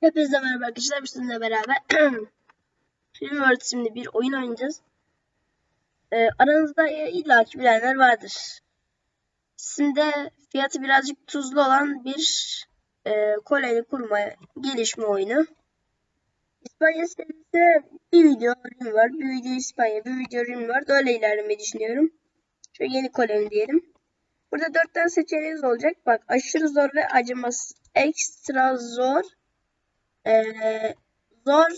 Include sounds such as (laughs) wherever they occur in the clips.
Hepinize merhaba arkadaşlar. Sizinle beraber (clears throat) Film World isimli bir oyun oynayacağız. Ee, aranızda illaki bilenler vardır. Şimdi fiyatı birazcık tuzlu olan bir e, koloni kurma gelişme oyunu. İspanya serisinde bir video Rim var, bir video İspanya, bir video Rim var. Öyle ilerlemeyi düşünüyorum. Şöyle yeni koloni diyelim. Burada dört tane seçeneğiniz olacak. Bak aşırı zor ve acımasız. Ekstra zor. Ee, zor.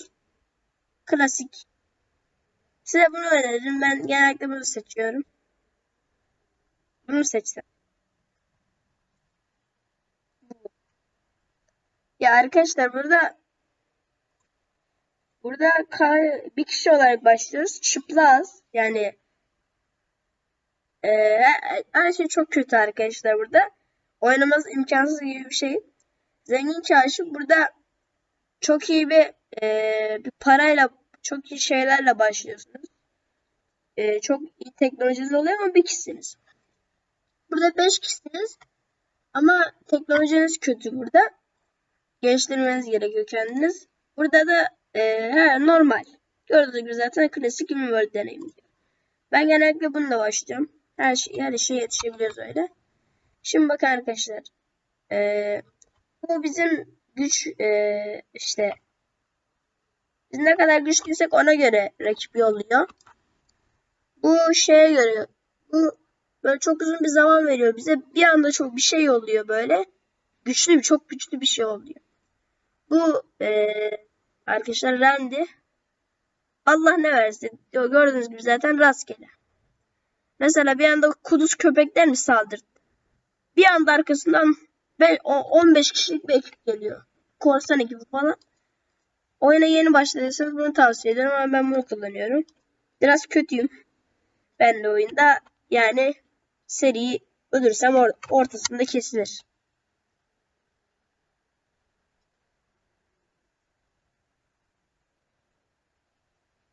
Klasik. Size bunu öneririm. Ben genellikle bunu seçiyorum. Bunu seçsem. Ya arkadaşlar burada burada bir kişi olarak başlıyoruz. Çıplaz. Yani ee, her şey çok kötü arkadaşlar burada. Oynaması imkansız gibi bir şey. Zengin çarşı burada çok iyi bir, e, bir parayla çok iyi şeylerle başlıyorsunuz. E, çok iyi teknolojiniz oluyor ama bir kişisiniz. Burada beş kişisiniz ama teknolojiniz kötü burada. Geliştirmeniz gerekiyor kendiniz. Burada da e, her normal. Gördüğünüz gibi zaten klasik World deneyimi. Ben genellikle bununla başlıyorum. Her şey, her şeye yetişebiliyoruz öyle. Şimdi bakın arkadaşlar. Ee, bu bizim güç e, işte biz ne kadar güçlüysek ona göre rakip yolluyor. Bu şeye göre bu böyle çok uzun bir zaman veriyor bize. Bir anda çok bir şey yolluyor böyle. Güçlü bir çok güçlü bir şey oluyor. Bu e, arkadaşlar Randy Allah ne versin. Gördüğünüz gibi zaten rastgele. Mesela bir anda kuduz köpekler mi saldırdı? Bir anda arkasından 15 kişilik bir ekip geliyor. Korsan ekibi falan. Oyuna yeni başladıysanız bunu tavsiye ederim ama ben bunu kullanıyorum. Biraz kötüyüm. Ben de oyunda yani seriyi ölürsem or ortasında kesilir.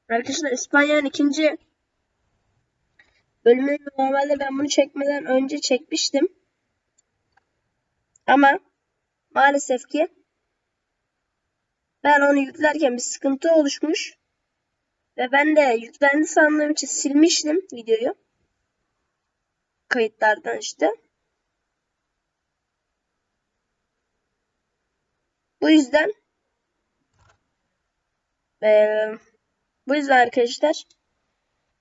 Arkadaşlar İspanya'nın ikinci bölümünü normalde ben bunu çekmeden önce çekmiştim. Ama maalesef ki ben onu yüklerken bir sıkıntı oluşmuş. Ve ben de yüklendi sandığım için silmiştim videoyu. Kayıtlardan işte. Bu yüzden ee, bu yüzden arkadaşlar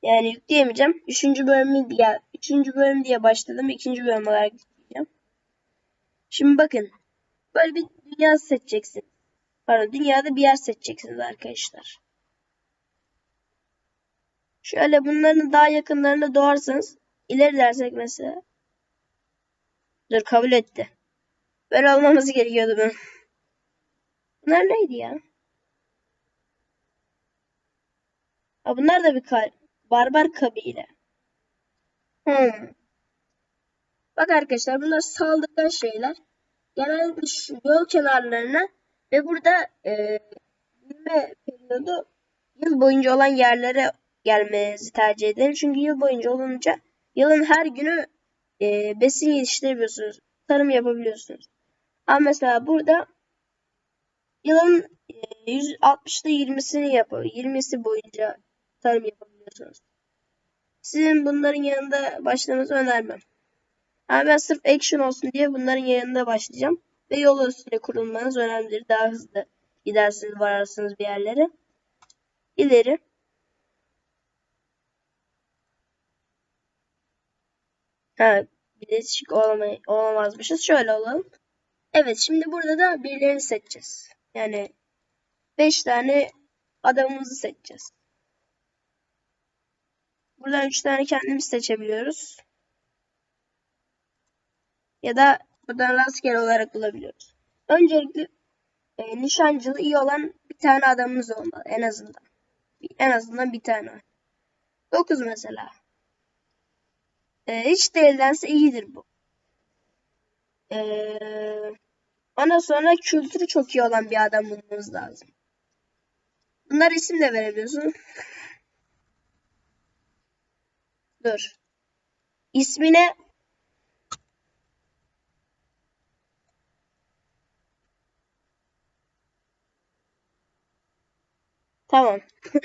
yani yükleyemeyeceğim. Üçüncü bölümü diye üçüncü bölüm diye başladım. ikinci bölüm olarak. Şimdi bakın. Böyle bir dünya seçeceksiniz. Pardon dünyada bir yer seçeceksiniz arkadaşlar. Şöyle bunların daha yakınlarına doğarsanız ileri dersek mesela. Dur kabul etti. Böyle olmaması gerekiyordu ben. Bunlar neydi ya? Ha, bunlar da bir barbar kabile. Hmm. Bak arkadaşlar bunlar saldırgan şeyler. Genellikle şu yol kenarlarına ve burada e, büyüme periyodu yıl boyunca olan yerlere gelmenizi tercih ederim. Çünkü yıl boyunca olunca yılın her günü e, besin yetiştirebiliyorsunuz. Tarım yapabiliyorsunuz. Ama mesela burada yılın e, 160'da 20'sini yapıyor. 20'si boyunca tarım yapabiliyorsunuz. Sizin bunların yanında başlamanızı önermem. Ama ben sırf action olsun diye bunların yanında başlayacağım. Ve yol üstüne kurulmanız önemlidir. Daha hızlı gidersiniz, vararsınız bir yerlere. İleri. Ha, bir şık olamay olamazmışız. Şöyle olalım. Evet, şimdi burada da birilerini seçeceğiz. Yani 5 tane adamımızı seçeceğiz. Buradan 3 tane kendimiz seçebiliyoruz ya da buradan rastgele olarak bulabiliyoruz. Öncelikle e, nişancılı iyi olan bir tane adamımız olmalı en azından. En azından bir tane. 9 mesela. E, hiç değildense iyidir bu. E, ondan sonra kültürü çok iyi olan bir adam bulmamız lazım. Bunlar isim de verebiliyorsun. (laughs) Dur. İsmine Tamam. (laughs)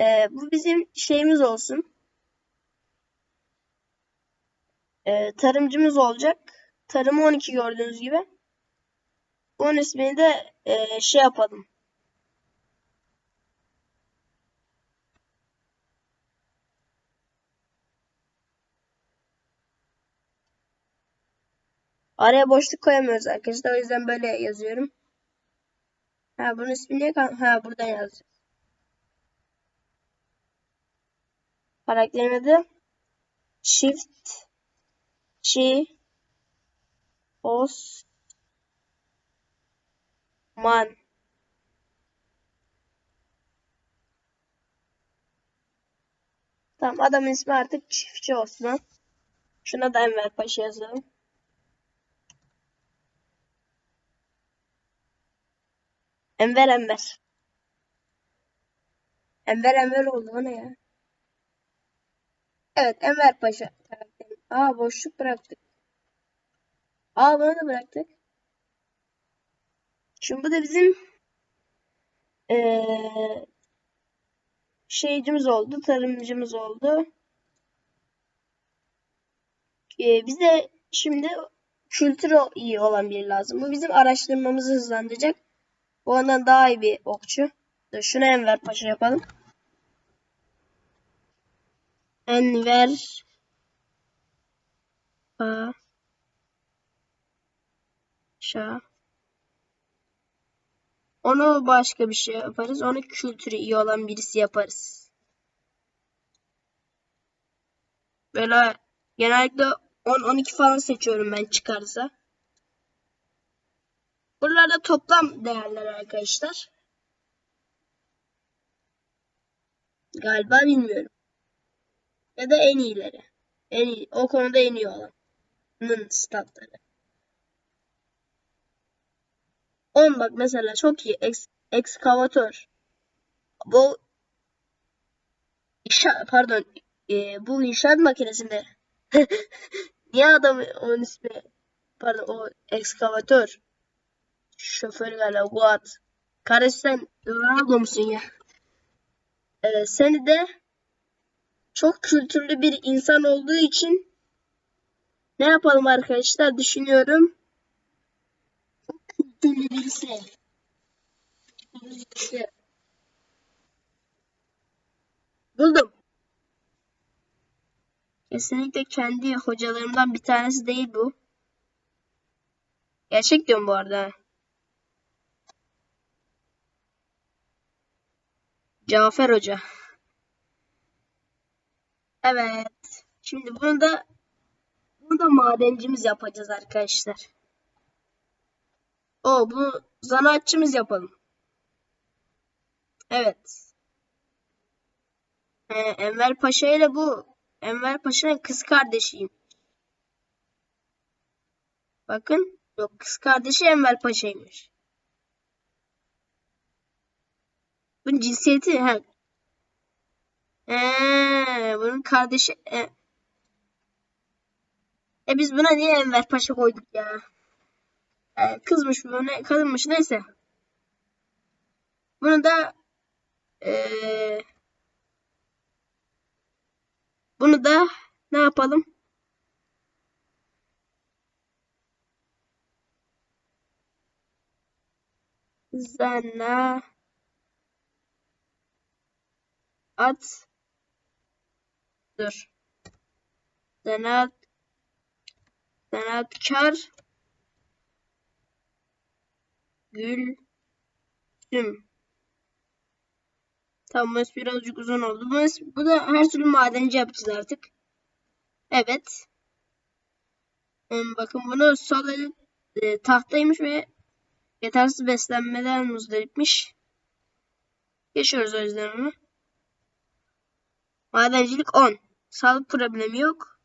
Ee, bu bizim şeyimiz olsun. Ee, tarımcımız olacak. Tarımı 12 gördüğünüz gibi. Bunun ismini de e, şey yapalım. Araya boşluk koyamıyoruz arkadaşlar. O yüzden böyle yazıyorum. Ha bunun ismi ne? Ha buradan yazacağız. Karakterin adı Shift Chi Os Man Tamam adamın ismi artık çiftçi olsun. Şuna da Enver Paşa yazalım. Enver Enver. Enver Enver oldu o ne ya? Evet Enver Paşa. Aa boşluk bıraktık. Aa bunu da bıraktık. Şimdi bu da bizim ee, şeycimiz oldu. Tarımcımız oldu. Ee, bize şimdi kültürü iyi olan biri lazım. Bu bizim araştırmamızı hızlandıracak. Bu ondan daha iyi bir okçu. Dur, Enver Paşa yapalım. Enver Paşa. Onu başka bir şey yaparız. Onu kültürü iyi olan birisi yaparız. Böyle genellikle 10-12 falan seçiyorum ben çıkarsa. Buralarda toplam değerler arkadaşlar. Galiba bilmiyorum. Ya da en iyileri. En iyi, o konuda en iyi olanın statları. 10 bak mesela çok iyi. Eks, ekskavatör. Bu inşaat pardon e, bu inşaat makinesinde (laughs) niye adam onun ismi pardon o ekskavatör şoför galiba Guat Karesen Ronaldo musun ya? Ee, seni de çok kültürlü bir insan olduğu için ne yapalım arkadaşlar düşünüyorum. Çok kültürlü birisi. Buldum. Kesinlikle kendi hocalarımdan bir tanesi değil bu. Gerçek diyorum bu arada. Cafer Hoca. Evet. Şimdi bunu da bunu da madencimiz yapacağız arkadaşlar. O bu zanaatçımız yapalım. Evet. Ee, Enver Paşa ile bu Enver Paşa'nın kız kardeşiyim. Bakın yok kız kardeşi Enver Paşa'ymış. Bunun cinsiyeti ha. Ee, bunun kardeşi e. e biz buna niye Enver Paşa koyduk ya? E, kızmış bu ne kadınmış neyse. Bunu da e, bunu da ne yapalım? Zana at dur sanat sanatkar Gülsüm Tamam birazcık uzun oldu. Bu, da her türlü madenci yapacağız artık. Evet. Bakın bunu sol eli e, tahtaymış ve yetersiz beslenmeden muzdaripmiş. Geçiyoruz o yüzden onu. Madencilik 10. Sağlık problemi yok.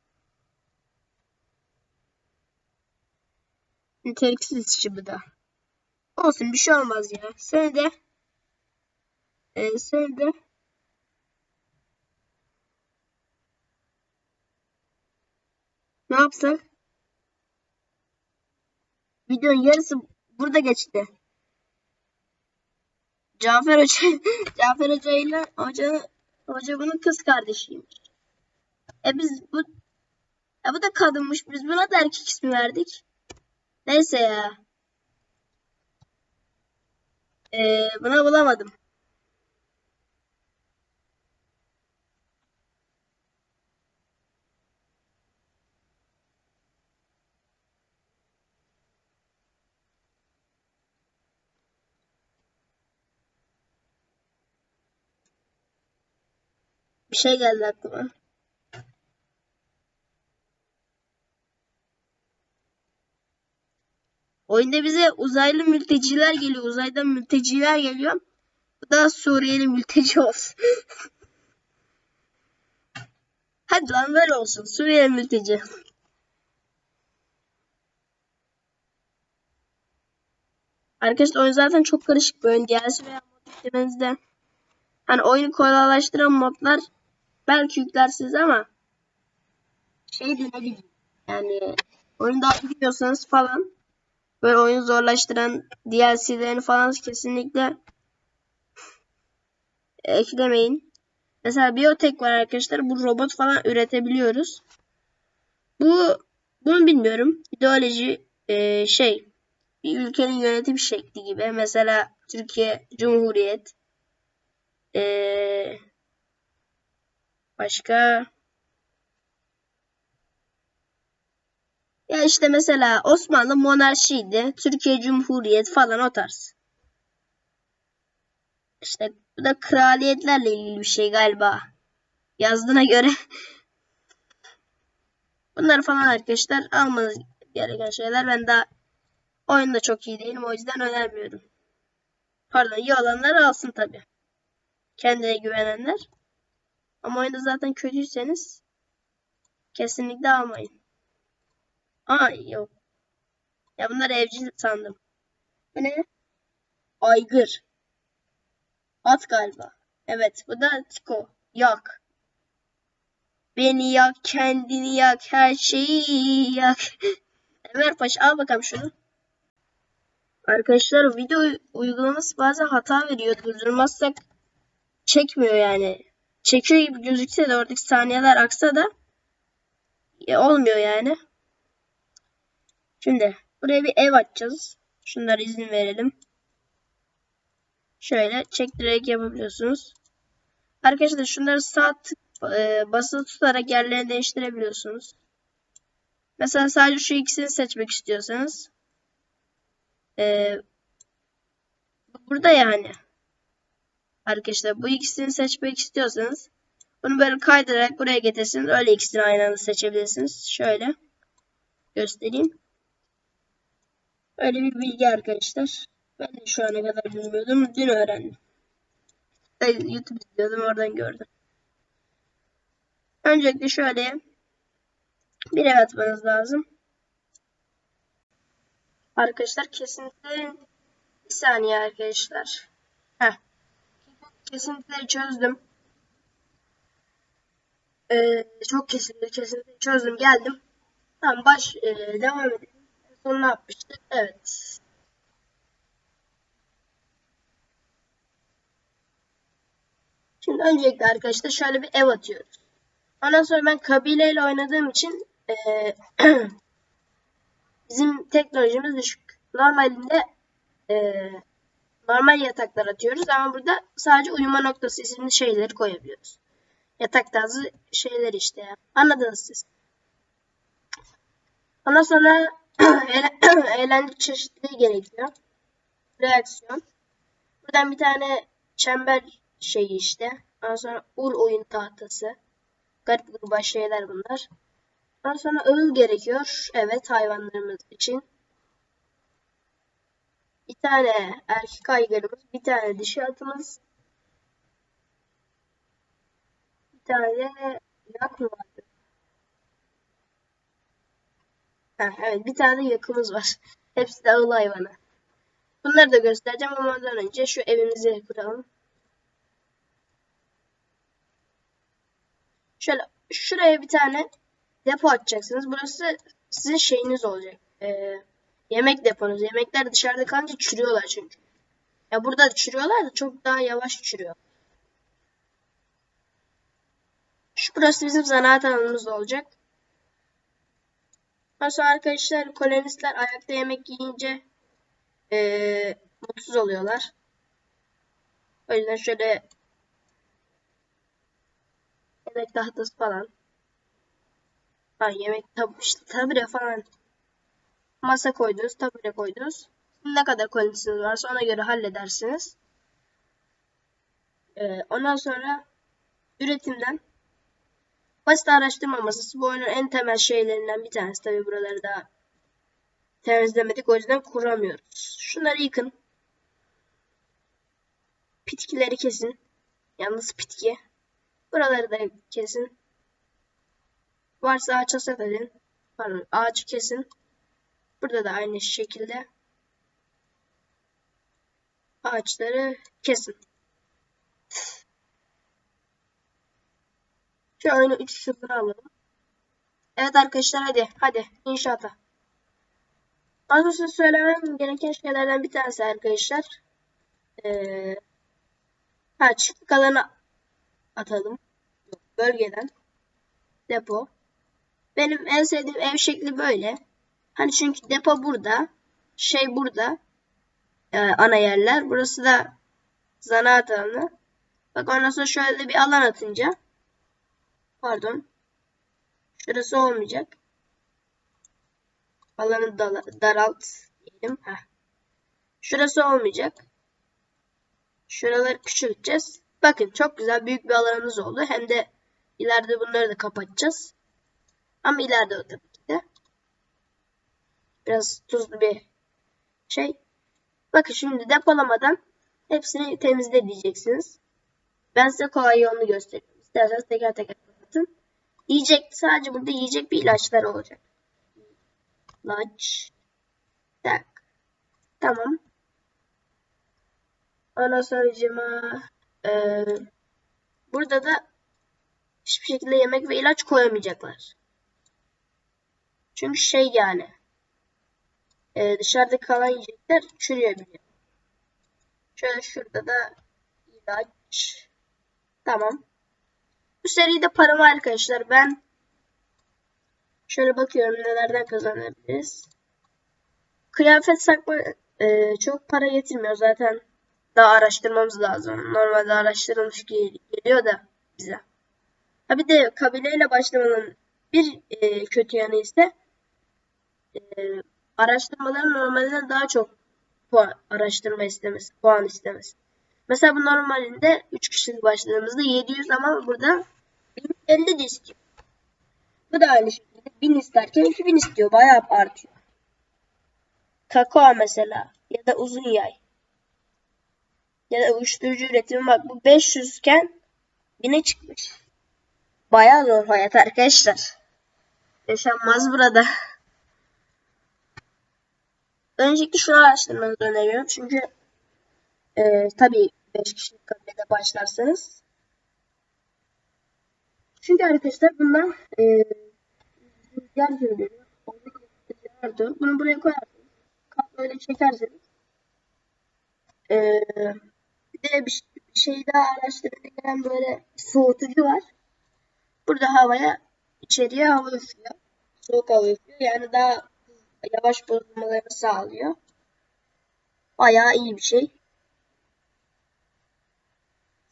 Niteliksiz işçi bu da. Olsun bir şey olmaz ya. Seni de e, seni de ne yapsak? Videonun yarısı burada geçti. Cafer Hoca, (laughs) Cafer Hoca ile hoca, hoca bunun kız kardeşiymiş. E biz bu e bu da kadınmış. Biz buna da erkek ismi verdik. Neyse ya. E, buna bulamadım. Bir şey geldi aklıma. Oyunda bize uzaylı mülteciler geliyor. Uzaydan mülteciler geliyor. Bu da Suriyeli mülteci olsun. (laughs) Hadi lan ver olsun. Suriyeli mülteci. Arkadaşlar oyun zaten çok karışık bir oyun. DLC veya mod yüklemenizde hani oyunu kolaylaştıran modlar belki yüklersiniz ama şey de ne bileyim yani oyunu daha bilmiyorsanız falan böyle oyunu zorlaştıran DLC'lerini falan kesinlikle (laughs) eklemeyin. Mesela biyotek var arkadaşlar. Bu robot falan üretebiliyoruz. Bu bunu bilmiyorum. İdeoloji e, şey bir ülkenin yönetim şekli gibi. Mesela Türkiye Cumhuriyet ee, başka ya işte mesela Osmanlı monarşiydi. Türkiye Cumhuriyet falan o tarz. İşte bu da kraliyetlerle ilgili bir şey galiba. Yazdığına göre. (laughs) Bunlar falan arkadaşlar almanız gereken şeyler. Ben daha oyunda çok iyi değilim. O yüzden önermiyorum. Pardon iyi olanlar alsın tabi. Kendine güvenenler. Ama oyunda zaten kötüyseniz kesinlikle almayın. Aa yok. Ya bunlar evcil sandım. Bu ne? Aygır. At galiba. Evet bu da Tiko. Yak. Beni yak, kendini yak, her şeyi yak. (laughs) Ömer Paşa al bakalım şunu. Arkadaşlar video uygulaması bazen hata veriyor. Durdurmazsak çekmiyor yani. Çekiyor gibi gözükse de oradaki saniyeler aksa da ya olmuyor yani. Şimdi buraya bir ev açacağız. Şunlara izin verelim. Şöyle çektirerek yapabiliyorsunuz. Arkadaşlar şunları sağ tık e, basılı tutarak yerlerini değiştirebiliyorsunuz. Mesela sadece şu ikisini seçmek istiyorsanız e, burada yani arkadaşlar bu ikisini seçmek istiyorsanız bunu böyle kaydırarak buraya getirsiniz. Öyle ikisini aynı anda seçebilirsiniz. Şöyle göstereyim. Öyle bir bilgi arkadaşlar. Ben de şu ana kadar bilmiyordum. Dün öğrendim. YouTube izliyordum oradan gördüm. Öncelikle şöyle bir ev atmanız lazım. Arkadaşlar kesinlikle bir saniye arkadaşlar. Heh. Kesinlikle çözdüm. Ee, çok kesinlikle kesinlikle çözdüm geldim. Tamam baş e, devam edelim. Son ne yapmıştık? Evet. Şimdi öncelikle arkadaşlar şöyle bir ev atıyoruz. Ondan sonra ben kabileyle oynadığım için e, (clears throat) bizim teknolojimiz düşük. Normalinde e, normal yataklar atıyoruz ama burada sadece uyuma noktası isimli şeyleri koyabiliyoruz. Yatak tarzı şeyler işte. Anladınız siz. Ondan sonra (clears throat) (clears throat) eğlence çeşitliliği gerekiyor. Reaksiyon. Buradan bir tane çember şeyi işte. Ondan sonra ul oyun tahtası. Garip gruba şeyler bunlar. Ondan sonra ığıl gerekiyor. Evet hayvanlarımız için. Bir tane erkek aygırımız, bir tane dişi atımız. Bir tane yak mı vardı? Ha, evet bir tane yakımız var. (laughs) Hepsi de ağıl hayvanı. Bunları da göstereceğim ama ondan önce şu evimizi kuralım. Şöyle şuraya bir tane depo açacaksınız. Burası sizin şeyiniz olacak. Ee, yemek deponuz. Yemekler dışarıda kalınca çürüyorlar çünkü. Ya burada çürüyorlar da çok daha yavaş çürüyor. Şu burası bizim zanaat alanımız olacak. Sonra arkadaşlar kolonistler ayakta yemek yiyince eee, mutsuz oluyorlar. O yüzden şöyle yemek tahtası falan. Ha, yemek tab işte tabure falan. Masa koydunuz, tabure koydunuz. Ne kadar kolonistiniz varsa ona göre halledersiniz. Ee, ondan sonra üretimden basit araştırma masası bu oyunun en temel şeylerinden bir tanesi. Tabi buraları daha temizlemedik o yüzden kuramıyoruz. Şunları yıkın. Pitkileri kesin. Yalnız pitki. Buraları da kesin. Varsa ağaç hasat edin. Pardon ağacı kesin. Burada da aynı şekilde ağaçları kesin. Şu oyunu 3 0 alalım. Evet arkadaşlar hadi hadi inşaata. Önce söylemem gereken şeylerden bir tanesi arkadaşlar. Ee, ha çiftlik atalım. Bölgeden. Depo. Benim en sevdiğim ev şekli böyle. Hani çünkü depo burada. Şey burada. Ee, ana yerler. Burası da zanaat alanı. Bak ondan sonra şöyle bir alan atınca. Pardon. Şurası olmayacak. Alanı daralt diyelim. Heh. Şurası olmayacak. Şuraları küçülteceğiz. Bakın çok güzel büyük bir alanımız oldu. Hem de ileride bunları da kapatacağız. Ama ileride tabii de. Biraz tuzlu bir şey. Bakın şimdi depolamadan hepsini temizle diyeceksiniz. Ben size kolay yolunu göstereyim. İsterseniz teker teker kapatın. Yiyecek sadece burada yiyecek bir ilaçlar olacak. İlaç. Tak. Tamam. Ondan sonra cima, e, burada da hiçbir şekilde yemek ve ilaç koyamayacaklar. Çünkü şey yani e, dışarıda kalan yiyecekler çürüyor biliyor. Şöyle şurada da ilaç. Tamam. Bu seride para var arkadaşlar. Ben şöyle bakıyorum nelerden kazanabiliriz. Kıyafet sakma e, çok para getirmiyor zaten. Daha araştırmamız lazım. Normalde araştırılmış geliyor da bize. Ha bir de kabileyle başlamanın bir e, kötü yanı ise e, araştırmaların normalden daha çok puan, araştırma istemesi, puan istemesi. Mesela bu normalinde 3 kişilik başladığımızda 700 ama burada 1050 de istiyor. Bu da aynı şekilde 1000 isterken 2000 istiyor. Bayağı artıyor. Kakao mesela ya da uzun yay ya da uyuşturucu üretimi bak bu 500 iken 1000'e çıkmış. Bayağı zor hayat arkadaşlar. Yaşanmaz burada. Öncelikle şunu araştırmanızı öneriyorum. Çünkü e, tabii 5 kişilik kabilede başlarsanız. Çünkü arkadaşlar bunlar e, rüzgar görülüyor. Bunu buraya koyarsınız. Kap böyle çekersiniz. E, bir de bir şey daha araştırırken böyle soğutucu var. Burada havaya içeriye hava üflüyor. Soğuk hava üflüyor. Yani daha yavaş bozulmalarını sağlıyor. Bayağı iyi bir şey.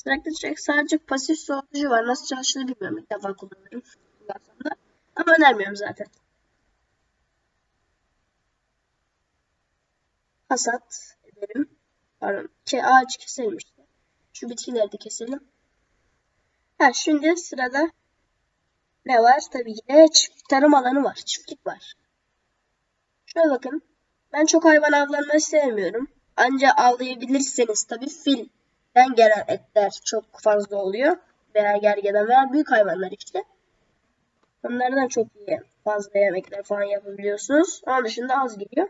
Sürekli sadece pasif soğutucu var. Nasıl çalıştığını bilmiyorum. İlk defa kullanırım. Ama önermiyorum zaten. Hasat edelim. Pardon. Ke ağaç keselim işte. Şu bitkileri de keselim. Ha şimdi sırada ne var? Tabii ki de çift tarım alanı var. Çiftlik var. Şöyle bakın. Ben çok hayvan avlanmayı sevmiyorum. Anca avlayabilirseniz tabii filden gelen etler çok fazla oluyor. Veya gergeden veya büyük hayvanlar işte. Onlardan çok iyi fazla yemekler falan yapabiliyorsunuz. Onun dışında az geliyor.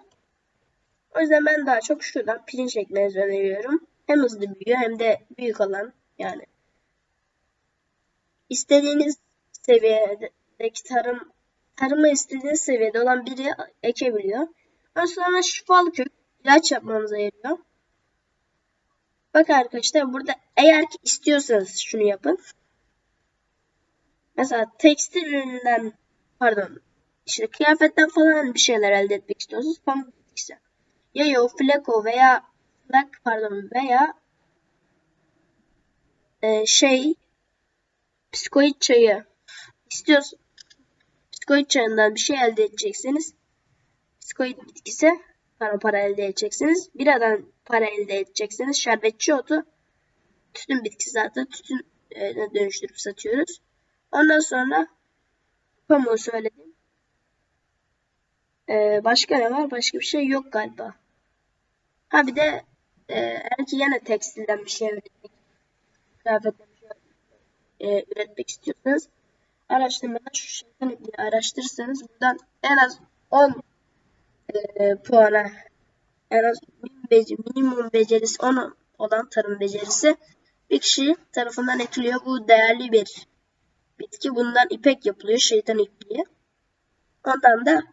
O yüzden ben daha çok şuradan pirinç ekmenizi öneriyorum. Hem hızlı büyüyor hem de büyük olan yani. İstediğiniz seviyedeki tarım tarıma istediğiniz seviyede olan biri ekebiliyor. Ondan sonra şifalı kök ilaç yapmamıza yarıyor. Bak arkadaşlar burada eğer ki istiyorsanız şunu yapın. Mesela tekstil ürününden pardon işte kıyafetten falan bir şeyler elde etmek istiyorsanız pamuk bitkisi. Yayo, flako veya flak pardon veya e, şey psikoid çayı istiyorsun. Psikoid çayından bir şey elde edeceksiniz. Psikoid bitkisi para para elde edeceksiniz. Biradan para elde edeceksiniz. Şerbetçi otu tütün bitkisi zaten tütün dönüştürüp satıyoruz. Ondan sonra pamuğu söyledim. Ee, başka ne var? Başka bir şey yok galiba. Ha bir de e, eğer ki yine tekstilden bir şey üretmek, kıyafetten bir şey e, üretmek istiyorsanız araştırmadan şu ipliği araştırırsanız buradan en az 10 e, puana en az minimum becerisi 10 olan tarım becerisi bir kişi tarafından ekiliyor. Bu değerli bir bitki. Bundan ipek yapılıyor. Şeytan ipliği. Ondan da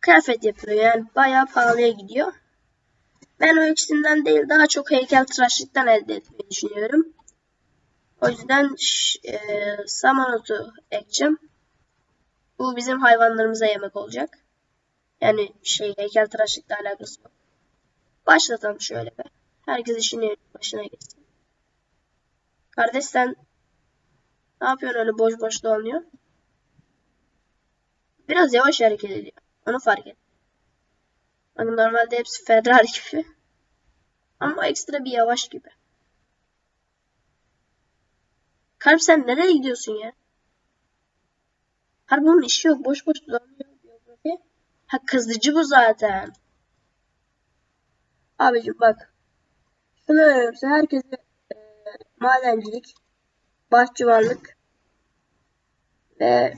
kıyafet yapıyor. Yani bayağı pahalıya gidiyor. Ben o ikisinden değil daha çok heykel tıraşlıktan elde etmeyi düşünüyorum. O yüzden e, saman otu ekeceğim. Bu bizim hayvanlarımıza yemek olacak. Yani şey heykel tıraşlıkla alakası yok. Başlatalım şöyle be. Herkes işini başına geçsin. Kardeş sen ne yapıyorsun öyle boş boş dolanıyor? Biraz yavaş hareket ediyor. Onu fark et. Normalde hepsi Ferrari (laughs) gibi. Ama ekstra bir yavaş gibi. Kalp sen nereye gidiyorsun ya? Harbi onun işi yok. Boş boş dolanıyor. Biyografi. Ha kazıcı bu zaten. Abicim bak. Şunu öğrenirse herkese e, madencilik, bahçıvanlık ve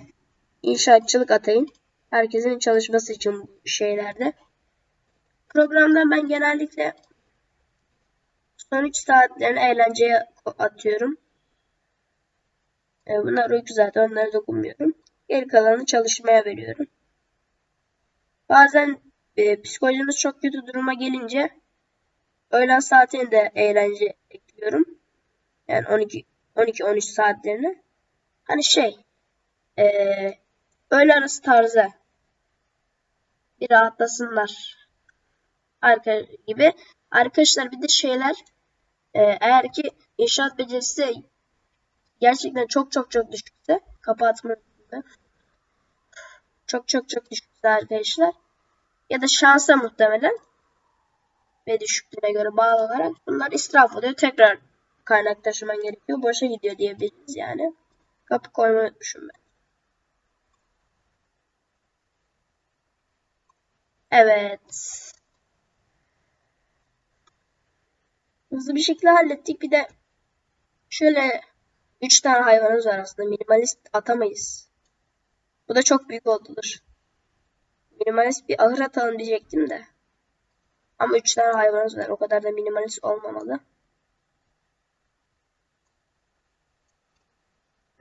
inşaatçılık atayın. Herkesin çalışması için bu şeylerde. Programda ben genellikle son 3 saatlerini eğlenceye atıyorum. E, bunlar uyku zaten onlara dokunmuyorum. Geri kalanı çalışmaya veriyorum. Bazen e, psikolojimiz çok kötü duruma gelince öğlen saatini de eğlence ekliyorum. Yani 12 12-13 saatlerini. Hani şey e, öğle arası tarzı bir rahatlasınlar arka gibi. Arkadaşlar bir de şeyler e, eğer ki inşaat becerisi gerçekten çok çok çok düşükse kapatma çok çok çok düşükse arkadaşlar ya da şansa muhtemelen ve düşüklüğüne göre bağlı olarak bunlar israf oluyor. Tekrar kaynak taşıman gerekiyor. Boşa gidiyor diyebiliriz yani. Kapı koymayı unutmuşum ben. Evet. Hızlı bir şekilde hallettik. Bir de şöyle 3 tane hayvanımız var aslında. Minimalist atamayız. Bu da çok büyük oldudur. Minimalist bir ahır atalım diyecektim de. Ama 3 tane hayvanımız var. O kadar da minimalist olmamalı.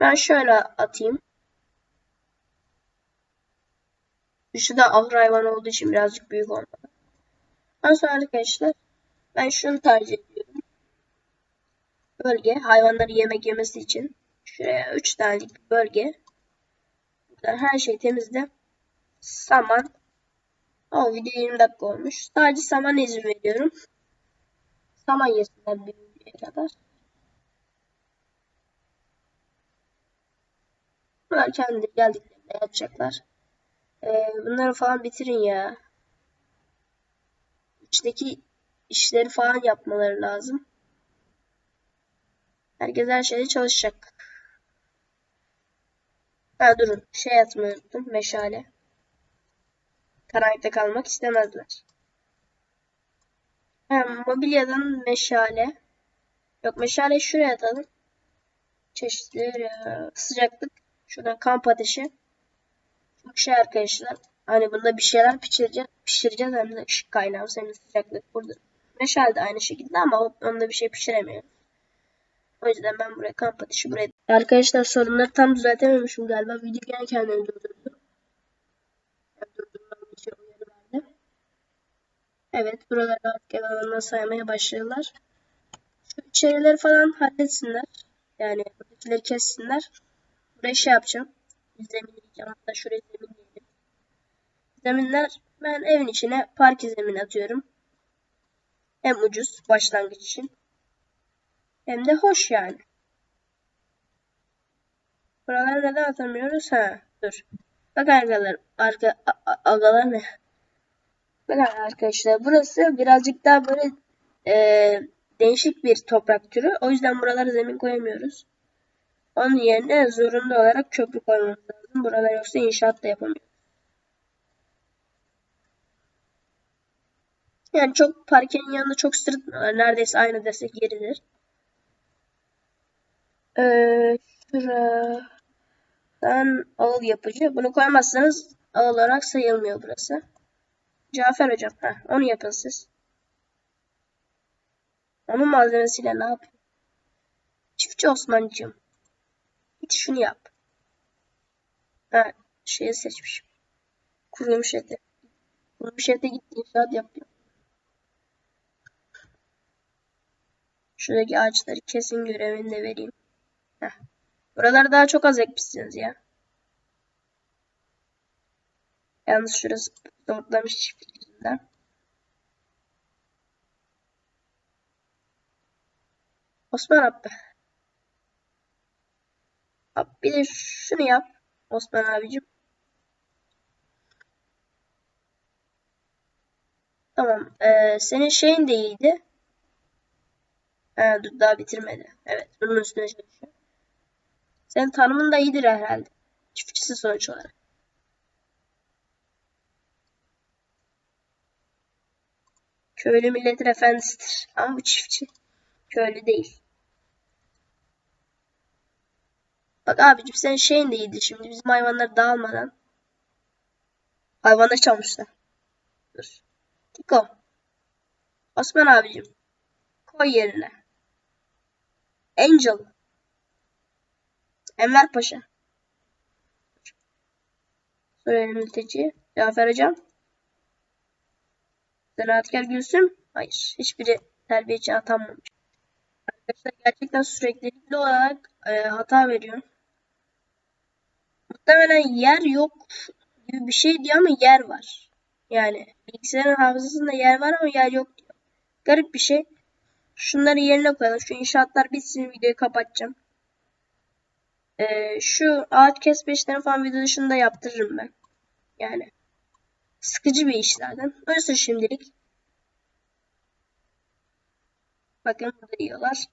Ben şöyle atayım. Şu da ahır hayvanı olduğu için birazcık büyük olmalı. Ondan sonra arkadaşlar ben şunu tercih ediyorum. Bölge hayvanları yemek yemesi için. Şuraya 3 tanelik bir bölge. Her şey temizle. Saman. O video 20 dakika olmuş. Sadece saman izin veriyorum. Saman yesinler büyüyünceye kadar. Bunlar kendileri geldiklerinde yapacaklar. Ee, bunları falan bitirin ya. İçteki işleri falan yapmaları lazım. Herkes her şeyde çalışacak. Ha durun. Şey atmayı unuttum. Meşale. Karanlıkta kalmak istemezler. Ha, mobilyadan meşale. Yok meşale şuraya atalım. Çeşitli sıcaklık. Şuradan kamp ateşi. Çok şey arkadaşlar. Hani bunda bir şeyler pişireceğiz. Pişireceğiz hem de ışık kaynağı hem de sıcaklık. Burada meşale de aynı şekilde ama onda bir şey pişiremiyoruz. O yüzden ben buraya kamp ateşi buraya. Arkadaşlar sorunları tam düzeltememişim galiba. Video gene kendini durdurdu. Verdi. Evet buraları artık ev alanına saymaya başlıyorlar. içerileri falan halletsinler. Yani buradakileri kessinler. Buraya şey yapacağım. Zemin diyeceğim. Hatta şuraya zemin diyelim. Zeminler ben evin içine parke zemin atıyorum. Hem ucuz başlangıç için. Hem de hoş yani. Buraları neden atamıyoruz? Ha, dur. Bak arkadaşlar, arka, agalar ne? Bakın arkadaşlar, burası birazcık daha böyle e, değişik bir toprak türü. O yüzden buralara zemin koyamıyoruz. Onun yerine zorunlu olarak köprü koymamız lazım. Buralar yoksa inşaat da yapamıyoruz. Yani çok parkenin yanında çok sırıtmıyorlar. Neredeyse aynı desek yeridir. Ee, şuradan ağıl yapıcı. Bunu koymazsanız ağıl olarak sayılmıyor burası. Cafer hocam. Heh, onu yapın siz. Onun malzemesiyle ne yapayım? Çiftçi Osman'cığım. Git şunu yap. Ha, şeyi seçmişim. Kurumuş eti. Kurumuş ete gitti inşaat yapıyor. Şuradaki ağaçları kesin görevini de vereyim. Heh. Buraları daha çok az ekmişsiniz ya. Yalnız şurası zorlamış çiftlik. Osman abi. Abi bir de şunu yap. Osman abicim. Tamam. Ee, senin şeyin de iyiydi. Ha, dur daha bitirmedi. Evet. Bunun üstüne çalışıyor. Senin tanımın da iyidir herhalde. Çiftçisi sonuç olarak. Köylü milletin efendisidir. Ama bu çiftçi. Köylü değil. Bak abicim sen şeyin de iyiydi şimdi. Bizim hayvanları dağılmadan. Hayvanları çalmışlar. Dur. Tiko. Osman abicim. Koy yerine. Angel. Enver Paşa. Suriyeli mülteci. Cafer Hocam. Zanaatkar Gülsüm. Hayır. Hiçbiri terbiyeci atanmamış. Arkadaşlar gerçekten süreklilikli olarak e, hata veriyor. Muhtemelen yer yok gibi bir şey diyor ama yer var. Yani bilgisayarın hafızasında yer var ama yer yok diyor. Garip bir şey. Şunları yerine koyalım. Şu inşaatlar bitsin videoyu kapatacağım. Ee, şu ağaç kesme işlerini falan video dışında yaptırırım ben. Yani sıkıcı bir iş zaten. Öyleyse şimdilik. Bakın burada yiyorlar.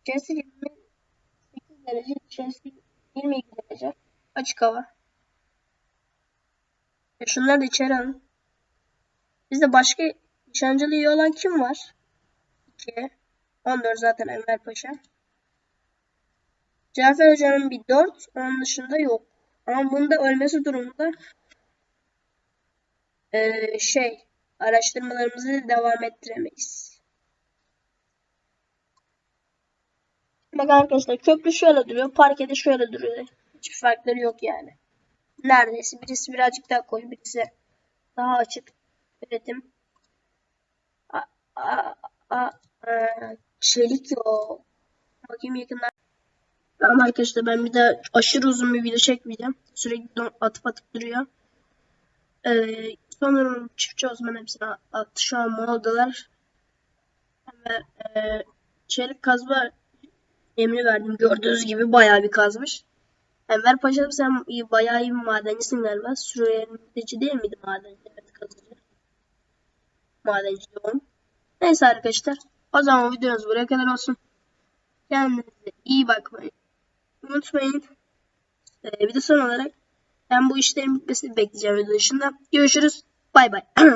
İçerisi 28 derece, içerisi 22 derece. Açık hava. E şunları da içeri alın. Bizde başka nişancılı üye olan kim var? 2. 14 zaten Enver Paşa. Cafer Hoca'nın bir 4. Onun dışında yok. Ama bunda ölmesi durumunda ee, şey araştırmalarımızı devam ettiremeyiz. Bak arkadaşlar köprü şöyle duruyor. Parkede şöyle duruyor. Hiçbir farkları yok yani. Neredeyse. Birisi birazcık daha koyu. Birisi daha açık. Üretim. A, a, a, a, çelik yok. Bakayım yakından. Tamam arkadaşlar ben bir daha aşırı uzun bir video çekmeyeceğim. Sürekli atıp atıp duruyor. Ee, sanırım çiftçi Osman hepsini attı. Şu an moldalar. Ve e, çelik kazma emri verdim. Gördüğünüz gibi bayağı bir kazmış. Enver Paşa'm sen iyi, bayağı iyi bir madencisin galiba. Suriye'nin mülteci değil miydi madenci? Evet kazıcı. Madenci doğum. Neyse arkadaşlar. O zaman videomuz buraya kadar olsun. Kendinize iyi bakmayı unutmayın. Ee, bir de son olarak ben bu işlerin bitmesini bekleyeceğim video dışında. Görüşürüz. Bay bay. (clears throat)